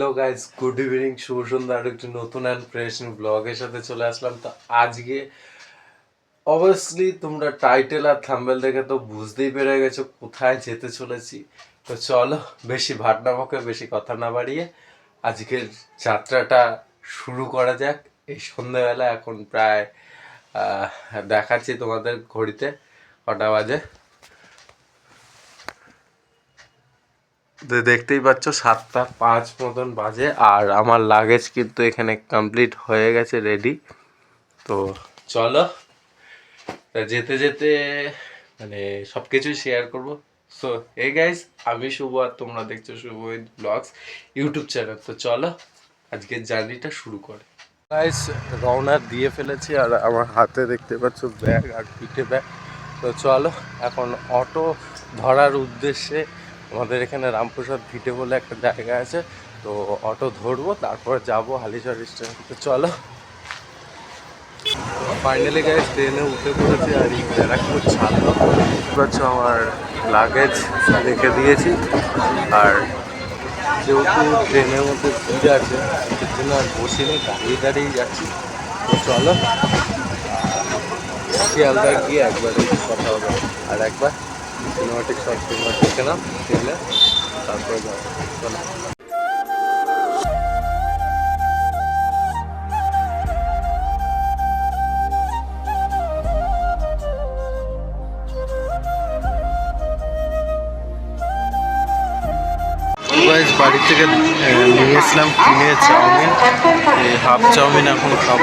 Hello guys good evening শুভ সন্ধ্যা, আর একটি নতুন অ্যান্ড ফ্রেশ ব্লগের সাথে চলে আসলাম। তো আজকে অবভিয়াসলি তোমরা টাইটেল আর থাম্বেল দেখে তো বুঝতেই পেরে গেছো কোথায় যেতে চলেছি। তো চলো, বেশি ভাট না বকে, বেশি কথা না বাড়িয়ে আজকের যাত্রাটা শুরু করা যাক। এই সন্ধ্যাবেলা এখন প্রায় দেখাচ্ছি তোমাদের ঘড়িতে, কটা বাজে। দেখতেই পাচ্ছ, সাতটা পাঁচ মতন বাজে, আর আমার লাগেজ কিন্তু এখানে কমপ্লিট হয়ে গেছে রেডি তো চলো যেতে যেতে মানে সব কিছুই শেয়ার করব। সো এই গাইজ আমি শুভ আর তোমরা দেখছ শুভ ব্লগস ইউটিউব চ্যানেল। তো চলো আজকের জার্নিটা শুরু করে। গাইস রওনা দিয়ে ফেলেছি, আর আমার হাতে দেখতে পাচ্ছ ব্যাগ আর পিঠে ব্যাগ তো চলো, এখন অটো ধরার উদ্দেশ্যে আমাদের এখানে রামপ্রসাদ ভিটে বলে একটা জায়গা আছে তো অটো ধরবো তারপরে যাব হালিশহর স্টেশন। তো চলো। ফাইনালি গাইজ ট্রেনে উঠে পড়েছি আর ব্যারাকপুর ছাড়লো পাচ্ছ আমার লাগেজ রেখে দিয়েছি। আর যেহেতু ট্রেনের মধ্যে ভিড় আছে সেই জন্য আর বসিনি দাঁড়িয়ে দাঁড়িয়ে যাচ্ছি। তো চলো। শিয়ালদা গিয়ে একবার কথা হবে আর একবার সিনেমাটিক শর্ট সিনেমা দেখে নাও ট্রেনে তারপরে যাব চলো। বাড়ি থেকে নিয়ে এসলাম, কিনে চাউমিন। হাফ চাউমিন এখন খাব।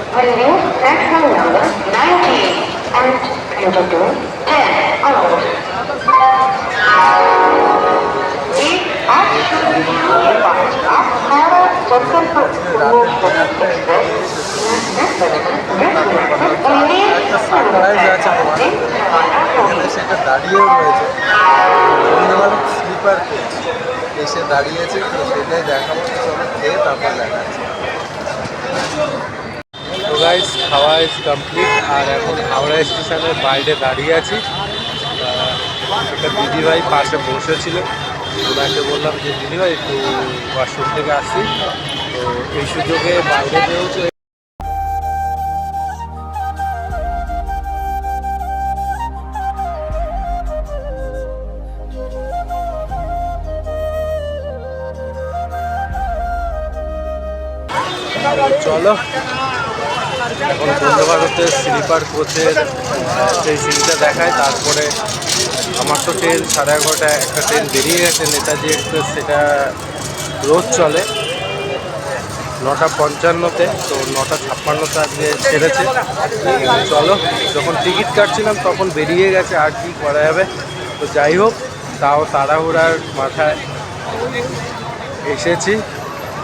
will use platform number 19 and number 2, 10 onwards. Wait up to the departure of Hara Chandrapur Emotional Express in the দাঁড়িয়ে রয়েছে ধন্যবাদ স্লিপার কোচ এসে দাঁড়িয়েছে তো সেটাই দেখাবো চলো খেয়ে তারপর দেখাচ্ছি গাইস খাওয়া ইজ কমপ্লিট আর এখন হাওড়া স্টেশনের বাইরে দাঁড়িয়ে আছি। একটা দিদিভাই পাশে বসেছিল। ওনাকে বললাম যে, দিদিভাই, একটু ওয়াশরুম থেকে আসছি তো এই সুযোগে বাইরে বেরোচ্ছে চলো। ভারতের স্লিপার কোচের সেই সিনটা দেখায়, তারপরে আমার তো ট্রেন সাড়ে এগারোটায় একটা ট্রেন বেরিয়ে গেছে, নেতাজি এক্সপ্রেস, সেটা রোজ চলে। নটা পঞ্চান্নতে, তো নটা ছাপ্পান্নতে আজকে ছেড়েছে। চলো, যখন টিকিট কাটছিলাম, তখন বেরিয়ে গেছে, আর কি করা যাবে। তো যাই হোক, তাও তাড়াহুড়ার মাথায় এসেছি।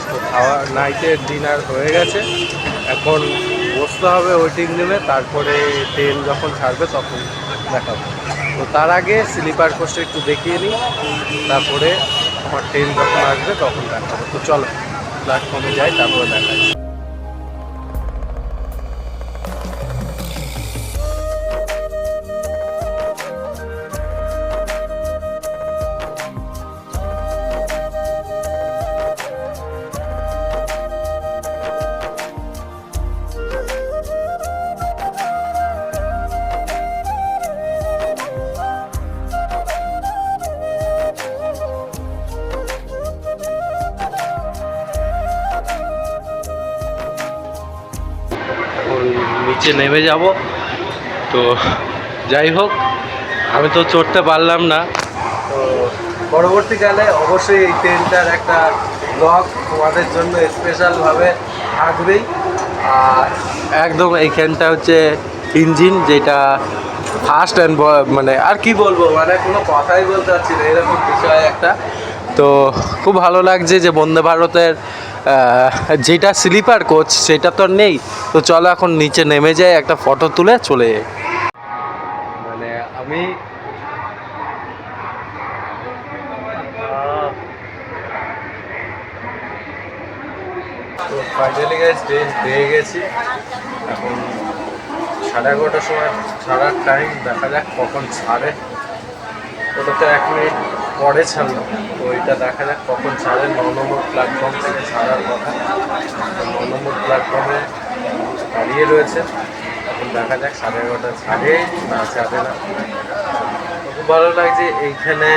তো খাওয়া নাইটের ডিনার হয়ে গেছে। এখন বসতে হবে ওয়েটিং রুমে তারপরে ট্রেন যখন ছাড়বে তখন দেখাবো। তো তার আগে স্লিপার কোচটা একটু দেখিয়ে নিই, তারপরে আমার ট্রেন যখন আসবে তখন দেখাবো। তো চলো প্ল্যাটফর্মে যাই, তারপরে দেখাচ্ছি নিচে নেমে যাব। তো যাই হোক আমি তো চড়তে পারলাম না। তো পরবর্তীকালে অবশ্যই এই ট্রেনটার একটা ব্লগ তোমাদের জন্য স্পেশালভাবে থাকবেই। আর একদম এইখানটা হচ্ছে ইঞ্জিন যেটা ফার্স্ট অ্যান্ড মানে আর কি বলব মানে কোনো কথাই বলতে পারছি না এরকম বিষয় একটা। তো খুব ভালো লাগছে যে বন্দে ভারতের যেটা স্লিপার কোচ, সেটা তো নেই। তো চলো এখন নিচে নেমে যাই, একটা ফটো তুলে চলে মানে আমি ফাইনালি গাইজ ট্রেন পেয়ে গেছি। এখন সাড়ে এগারোটার সময় ছাড়ার টাইম দেখা যাক কখন ছাড়ে। ওটা তো এক মিনিট পরে ছাড়লো। তো ওইটা দেখা যাক কখন ছাড়ে। ন নম্বর প্ল্যাটফর্ম থেকে ছাড়ার কথা। ন নম্বর প্ল্যাটফর্মে দাঁড়িয়ে রয়েছে। এখন দেখা যাক সাড়ে এগারোটা ছাড়ে না ছাড়ে না। খুব ভালো লাগছে এইখানে।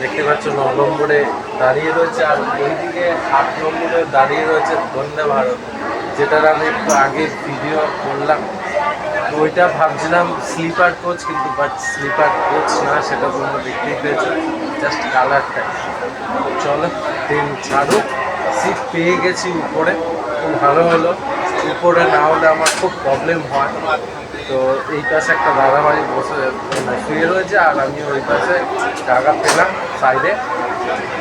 দেখতে পাচ্ছ ন নম্বরে দাঁড়িয়ে রয়েছে আর ওইদিকে আট নম্বরে দাঁড়িয়ে রয়েছে বন্দে ভারত, যেটার আমি একটু আগে ভিডিও করলাম। ওইটা ভাবছিলাম স্লিপার কোচ কিন্তু বাট স্লিপার কোচ না, সেটা তোমরা দেখতেই পেয়েছ। জাস্ট কালারটা চলো ট্রেন ছাড়ুক। সিট পেয়ে গেছি উপরে। খুব ভালো হলো। উপরে না হলে আমার খুব প্রবলেম হয়। তো এই পাশে একটা দাদাভাই বসে মানে শুয়ে রয়েছে আর আমি ওই পাশে জায়গা পেলাম সাইডে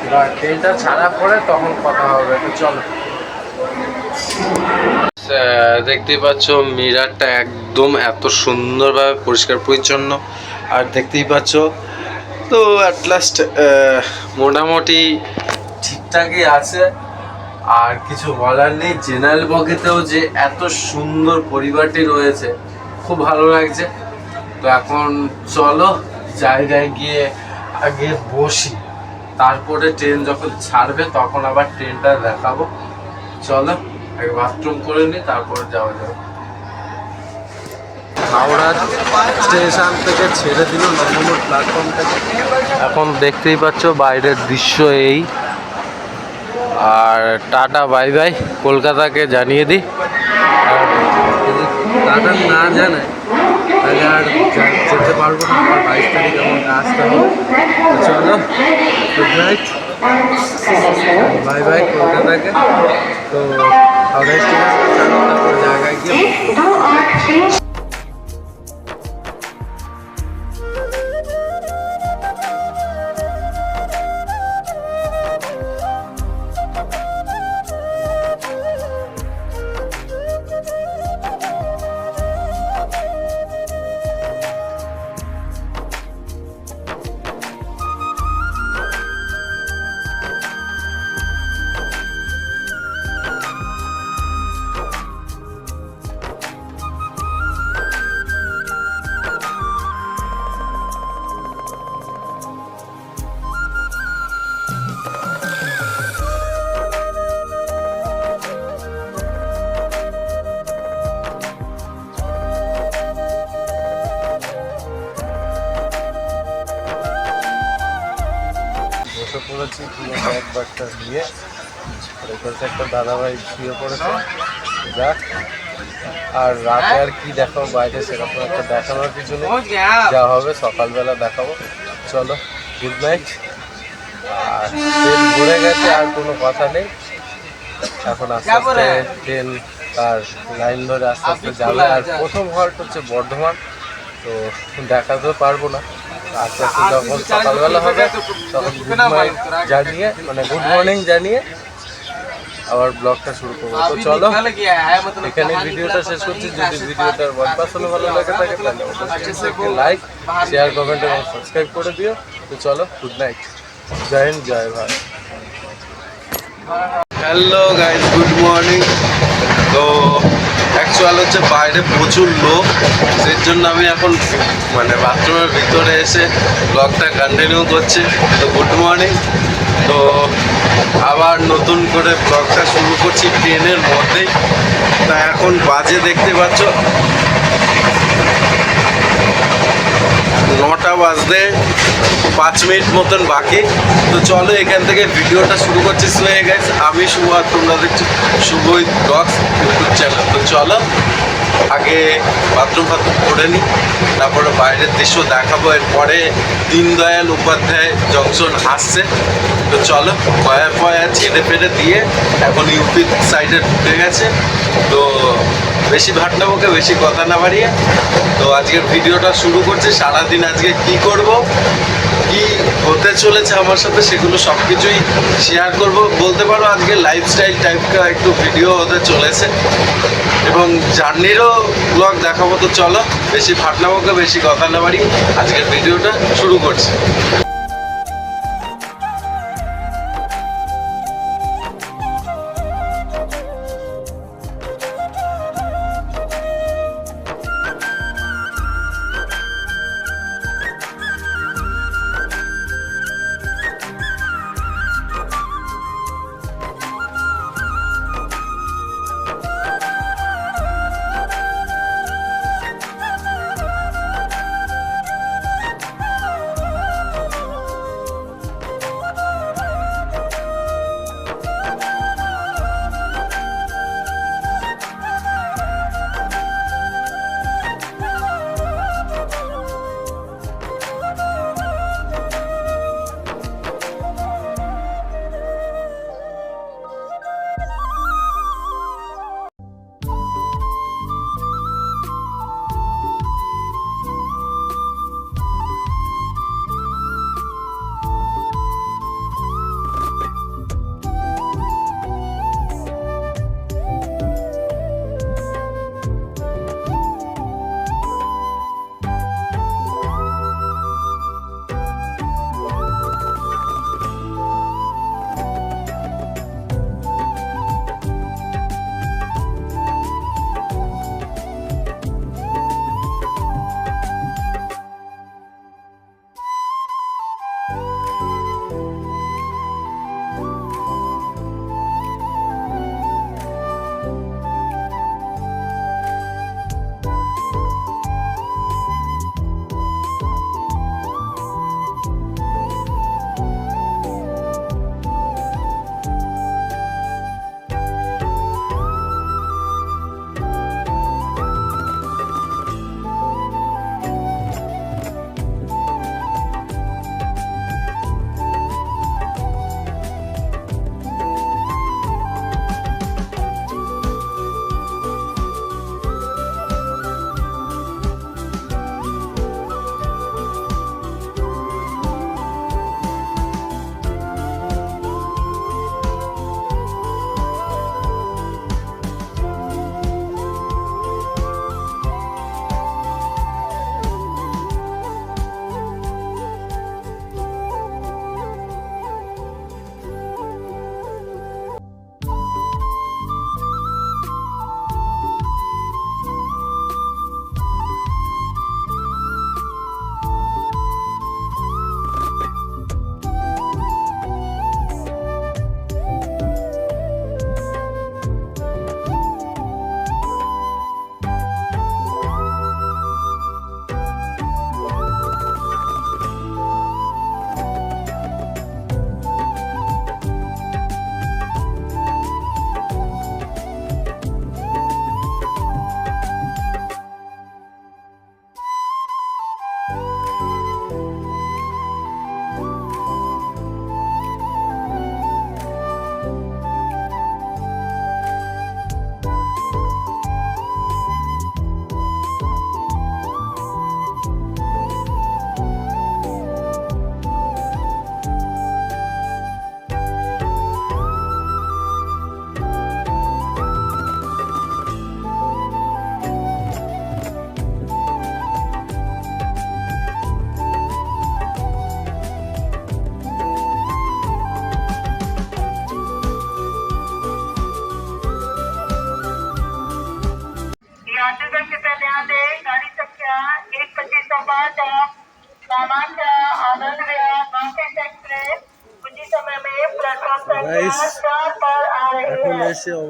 এবার ট্রেনটা ছাড়া পরে তখন কথা হবে। তো চলো। দেখতেই পাচ্ছ মিরারটা একদম এত সুন্দরভাবে পরিষ্কার পরিচ্ছন্ন। আর দেখতেই পাচ্ছ, তো অ্যাট লাস্ট মোটামুটি ঠিকঠাকই আছে। আর কিছু বলার নেই, জেনারেল বগিতেও যে এত সুন্দর পরিবারটি রয়েছে, খুব ভালো লাগছে। তো এখন চলো, জায়গায় গিয়ে আগে বসি। তারপরে ট্রেন যখন ছাড়বে, তখন আবার ট্রেনটা দেখাবো। চলো। আগে বাথরুম করে নিই তারপরে যাওয়া যাবে। হাওড়া স্টেশন থেকে ছেড়ে দিল ন নম্বর প্ল্যাটফর্ম থেকে। এখন দেখতেই পাচ্ছ বাইরের দৃশ্য এই। আর টাটা বাই বাই। কলকাতাকে জানিয়ে দিই। আর টাটা না জানে তাহলে আর যেতে পারব না। আমার বাইশ তারিখ আমাকে আসতে হবে। চলো গুড নাইট বাই বাই কলকাতাকে। তো হাওড়া স্টেশন ছাড়ো তারপর জায়গায় উঠে পড়েছি পুরো ব্যাগ ব্যাগটা দিয়ে এখানে একটা দাদাভাই শুয়ে পড়েছে। যাক আর রাতে আর কি দেখাবো বাইরে সেরকম একটা দেখানোর কিছু নেই। যা। হবে সকালবেলা দেখাবো। চলো গুড নাইট আর ট্রেন ঘুরে গেছে আর কোনো কথা নেই। এখন আস্তে আস্তে ট্রেন আর লাইন ধরে আস্তে আস্তে যাবে। আর প্রথম হল্ট হচ্ছে বর্ধমান তো দেখাতে পারব না। আস্তে আস্তে যখন সকালবেলা হবে তখন গুড নাইট জানিয়ে মানে গুড মর্নিং জানিয়ে আবার ব্লগটা শুরু করব। তো চলো এখানে ভিডিওটা শেষ করছি যদি ভিডিওটার ওয়ান পার্সেন্ট ভালো লাগে থাকে তাহলে অবশ্যই লাইক শেয়ার কমেন্ট এবং সাবস্ক্রাইব করে দিও। তো চলো good night Jai Hind Jai Bharat. Hello guys good morning তো অ্যাকচুয়াল হচ্ছে, বাইরে প্রচুর লোক। সেই জন্য আমি এখন মানে বাথরুমের ভিতরে এসে ব্লগটা কন্টিনিউ করছি। তো গুড মর্নিং তো আবার নতুন করে ব্লগটা শুরু করছি ট্রেনের মধ্যেই। তা এখন বাজে দেখতে পাচ্ছ। নটা বাজতে পাঁচ মিনিট মতন বাকি। তো চলো, এখান থেকে ভিডিওটা শুরু করছি। শুয়ে গেছে আমি শুভ আর তোমরা দেখছ শুভই ব্লগস ইউটিউব চ্যানেল তো চলো, আগে বাথরুম ফাথরুম করে নিই তারপরে বাইরের দৃশ্য দেখাবো। এরপরে দীনদয়াল উপাধ্যায় জংশন আসছে। তো চলো পয়া পয়া ছেড়ে ফেড়ে দিয়ে এখন ইউপি সাইডে ঢুকে গেছে। তো বেশি ভাট্টা বকে বেশি কথা না বাড়িয়ে তো আজকের ভিডিওটা শুরু করছি, সারাদিন আজকে কি করব, কি হতে চলেছে আমার সাথে সেগুলো সব কিছুই শেয়ার করব। বলতে পারো আজকে লাইফস্টাইল টাইপটা একটু ভিডিও হতে চলেছে এবং জার্নিরও ব্লগ দেখাবো, তো চলো, বেশি ফাটনামোকে বেশি কথা না বাড়ি আজকের ভিডিওটা শুরু করছি।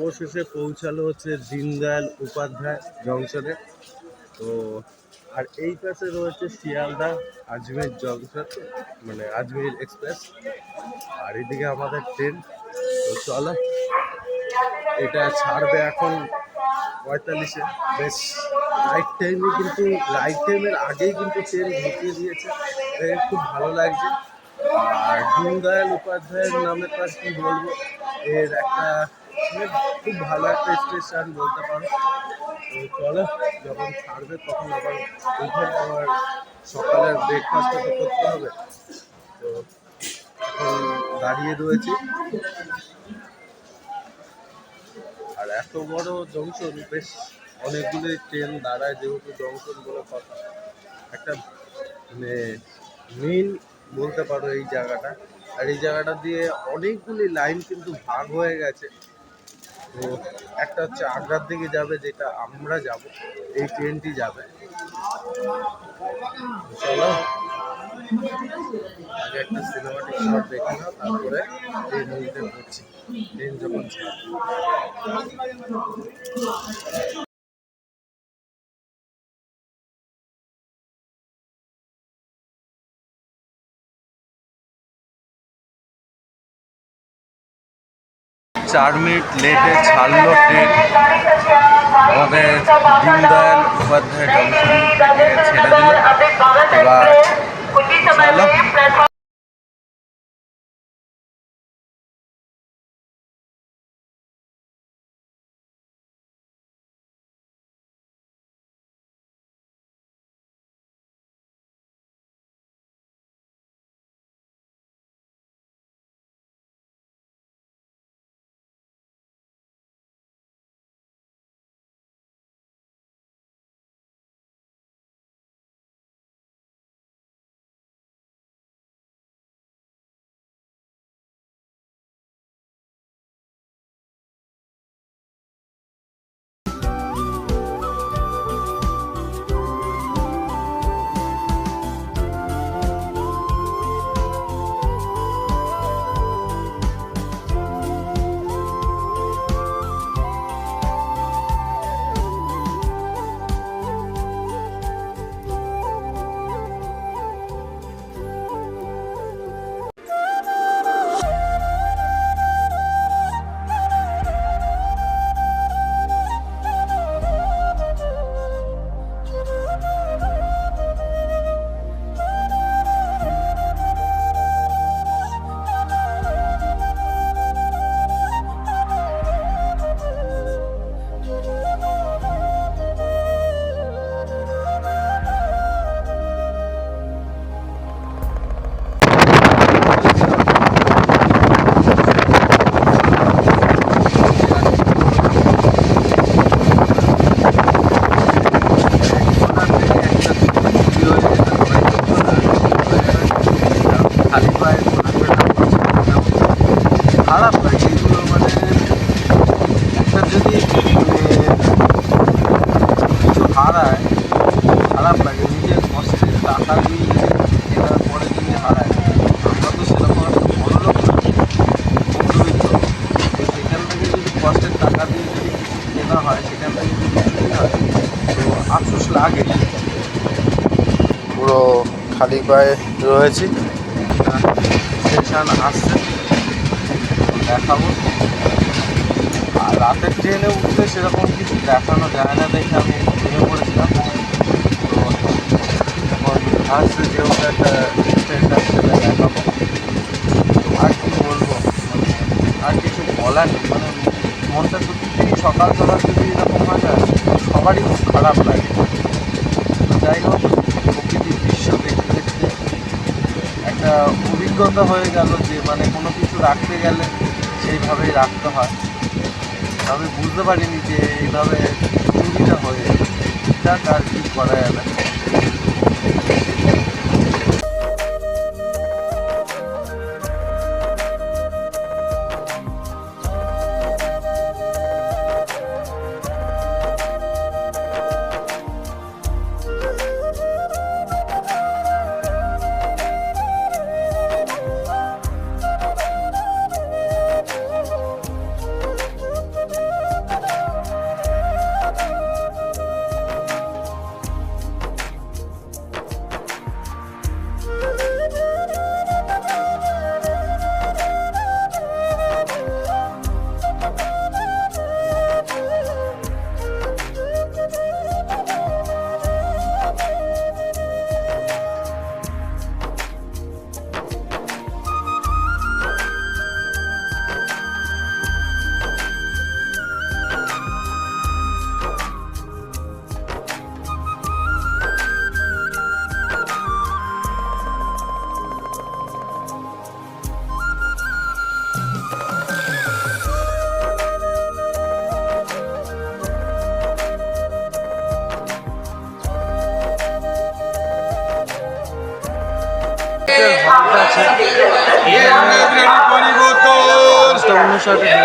অবশেষে পৌঁছালো হচ্ছে দীনদয়াল উপাধ্যায় জংশনে। তো, আর এই পাশে রয়েছে শিয়ালদা আজমের জংশন মানে আজমের এক্সপ্রেস। আর এদিকে আমাদের ট্রেন। তো চলো, এটা ছাড়বে এখন পঁয়তাল্লিশে। বেশ রাইট টাইমে কিন্তু রাইট টাইমের আগেই কিন্তু ট্রেন ঢুকিয়ে দিয়েছে। খুব ভালো লাগছে। আর দীনদয়াল উপাধ্যায়ের নামে আর কি বলব? এর একটা খুব ভালো একটা স্টেশন বলতে পারো। তো চলো, যখন ছাড়বে তখন আবার উঠে আবার সকালের ব্রেকফাস্টটা তো করতে হবে। তো এখন দাঁড়িয়ে রয়েছি। আর এত বড় জংশন বেশ অনেকগুলি ট্রেন দাঁড়ায় যেহেতু জংশন বলে কথা। একটা মানে মেইন বলতে পারো এই জায়গাটা। আর এই জায়গাটা দিয়ে অনেকগুলি লাইন কিন্তু ভাগ হয়ে গেছে। তো একটা হচ্ছে আগ্রার দিকে যাবে, যেটা আমরা যাব, এই ট্রেনটি যাবে। চলো, আগে একটা সিনেমাটিক শট দেখে নাও, তারপরে ট্রেন উঠতে পড়ছি ট্রেন যখন চার মিনিট লেটে ছাড়লো ট্রেন। আমাদের দীনদয়াল উপাধ্যায় জংশন ছেড়ে দিল। এবার পায়ে রয়েছি। স্টেশন আসছে। দেখাবো। আর রাতের ট্রেনে উঠতে সেরকম কিছু দেখানো যায় না দেখে আমি ভেঙে পড়েছিলাম। তো আসছে যেহেতু একটা স্টেশন, সেটা দেখাবো। আর কি বলব? আর কিছু বলার নেই। মানে মনটা সত্যি সকাল সকাল যদি এরকম হয় না, সবারই খুব খারাপ লাগে। যাই হোক প্রকৃতির দৃশ্য দেখতে দেখতে একটা অভিজ্ঞতা হয়ে গেল যে মানে কোনো কিছু রাখতে গেলে সেইভাবেই রাখতে হয়। আমি বুঝতে পারিনি যে এইভাবে চুরিটা হয়ে যাক আর কি করা যাবে। আন্ডার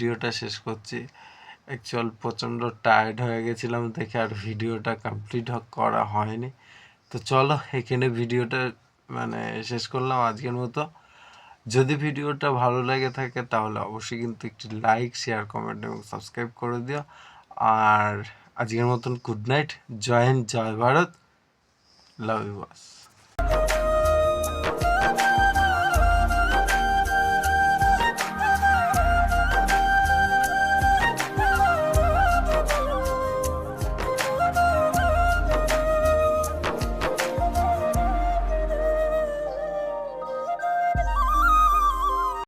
ভিডিওটা শেষ করছি। অ্যাকচুয়াল প্রচণ্ড টায়ার্ড হয়ে গেছিলাম দেখে আর ভিডিওটা কমপ্লিট করা হয়নি। তো চলো এখানে ভিডিওটা মানে শেষ করলাম আজকের মতো। যদি ভিডিওটা ভালো লেগে থাকে তাহলে অবশ্যই কিন্তু একটি লাইক শেয়ার কমেন্ট এবং সাবস্ক্রাইব করে দিও। আর আজকের মতন good night Jai Hind, Jai Bharat love you bus